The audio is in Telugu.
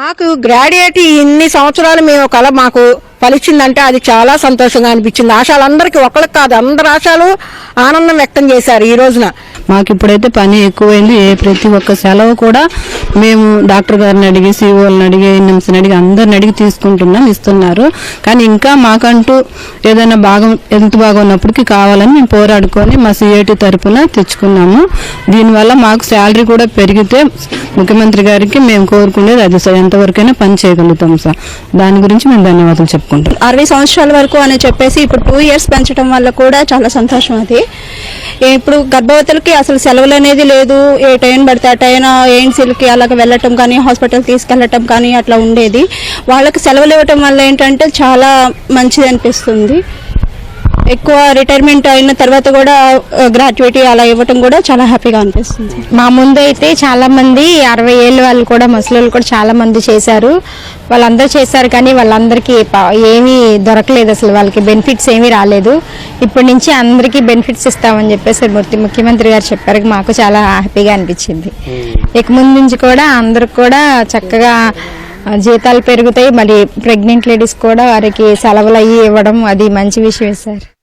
మాకు గ్రాడ్యుయేట్ ఇన్ని సంవత్సరాలు మేము కల మాకు ఫలిచిందంటే అది చాలా సంతోషంగా అనిపించింది. ఆశాలందరికీ ఒకళ్ళకి కాదు అందరు ఆశాలు ఆనందం వ్యక్తం చేశారు ఈ రోజున. మాకు ఇప్పుడైతే పని ఎక్కువైంది ఏ ప్రతి ఒక్క సెలవు కూడా మేము డాక్టర్ గారిని అడిగి సీఓలను అడిగి ఎన్ఎంసీని అడిగి అందరిని అడిగి తీసుకుంటున్నాం ఇస్తున్నారు. కానీ ఇంకా మాకంటూ ఏదైనా భాగం ఎంత బాగా ఉన్నప్పటికీ కావాలని మేము పోరాడుకొని మా సిఐటి తరపున తెచ్చుకున్నాము. దీనివల్ల మాకు శాలరీ కూడా పెరిగితే ముఖ్యమంత్రి గారికి మేము కోరుకునేది అది సార్. ఎంతవరకైనా పని చేయగలుగుతాం సార్. దాని గురించి మేము ధన్యవాదాలు చెప్పుకుంటాం అరవై సంవత్సరాల వరకు అని చెప్పేసి ఇప్పుడు టూ ఇయర్స్ పెంచడం వల్ల కూడా చాలా సంతోషం అది. ఇప్పుడు గర్భవతులకి అసలు సెలవులు అనేది లేదు. ఏ టైం పడితే ఆ టైం ఏఎన్సీలకి అలాగ వెళ్ళటం కానీ హాస్పిటల్ తీసుకెళ్ళటం కానీ అట్లా ఉండేది. వాళ్ళకి సెలవులు ఇవ్వటం వల్ల ఏంటంటే చాలా మంచిది అనిపిస్తుంది. ఎక్కువ రిటైర్మెంట్ అయిన తర్వాత కూడా గ్రాట్యుటీ అలా ఇవ్వటం కూడా చాలా హ్యాపీగా అనిపిస్తుంది. మా ముందు అయితే చాలా మంది అరవై ఏళ్ళు వాళ్ళు కూడా ముసలి కూడా చాలా మంది చేశారు. వాళ్ళందరూ చేశారు కానీ వాళ్ళందరికీ ఏమీ దొరకలేదు అసలు. వాళ్ళకి బెనిఫిట్స్ ఏమీ రాలేదు. ఇప్పటి నుంచి అందరికీ బెనిఫిట్స్ ఇస్తామని చెప్పేసి ముఖ్య- ముఖ్యమంత్రి గారు చెప్పారు. మాకు చాలా హ్యాపీగా అనిపించింది. ఇక ముందు నుంచి కూడా అందరికి కూడా చక్కగా జీతాలు పెరుగుతాయి. మరి ప్రెగ్నెంట్ లేడీస్ కూడా వారికి సెలవులు అయ్యి ఇవ్వడం అది మంచి విషయం సార్.